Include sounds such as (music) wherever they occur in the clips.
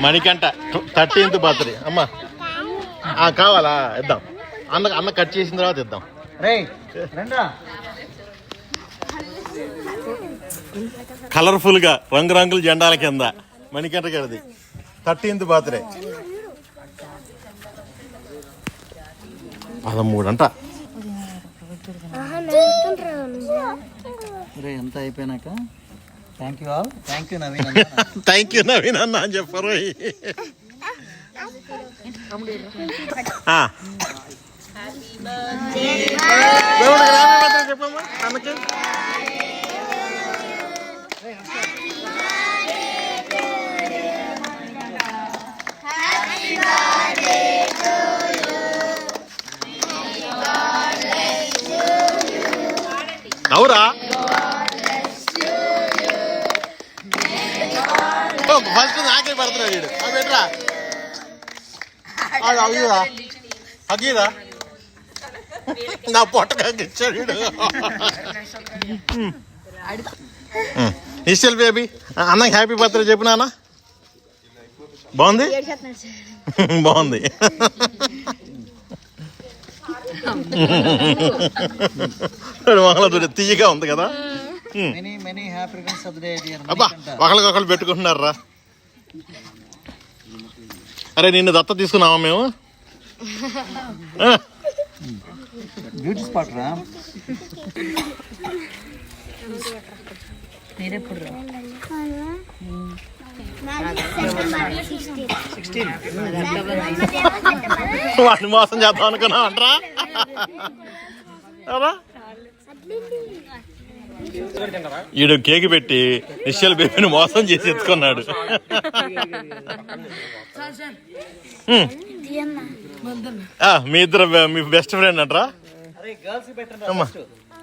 Manikanta thirteenth birthday. అమ్మా. ఆ, కావాలా? ఇద్దాం. అన్న అన్న కట్ చేసిన తర్వాత ఇద్దాం. రేయ్ రండ్రా కలర్ఫుల్గా రంగురంగుల జెండాల కింద మణికంట గడిది థర్టీన్త్ బర్త్డే. పదమూడు అంట ఎంత అయిపోయినాక? Thank you all thank you Naveen thank you Naveen అన్న అని చెప్పరు చెప్పమ్మా అన్నకి ఫస్ట్ నాకే పడుతున్నాడు వీడు. పెట్టరా అది అయ్యురా అగ్గిరా నా పొట్ట ఇచ్చాడు వీడు. ఇస్టల్ బేబీ అన్నకి హ్యాపీ బర్త్డే చెప్పు నాన్న. బాగుంది? బాగుంది. మొహల తీయగా ఉంది కదా. Many many happy returns of day dear అబ్బా ఒకరికొకరు పెట్టుకుంటున్నారా అరే నిన్ను దత్త తీసుకున్నావా మేము? ఆ, బ్యూటీ స్పాట్ రా. వాడిని మోసం చేద్దాం అనుకున్నావు అంటరా (laughs) ఈడు కేక్ పెట్టి నిశ్చల్ బేబీని మోసం చేసి ఎత్తుకున్నాడు. మీ ఇద్దరు మీ బెస్ట్ ఫ్రెండ్ అంటరా?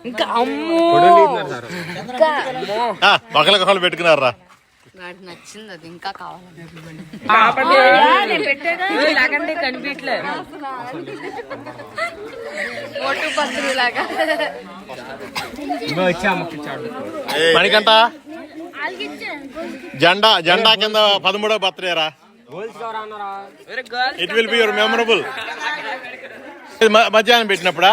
ఇంకా అమ్మో. ఒకరికొకరు పెట్టుకున్నారా నాకు నచ్చింది అది ఇంకా కావాలి. ఇలాగంటే కనిపించలే ఓటు మణికంట జెండా జెండా కింద పదమూడవ బర్త్డేరా it will be your memorable మధ్యాహ్నం పెట్టినప్పుడా?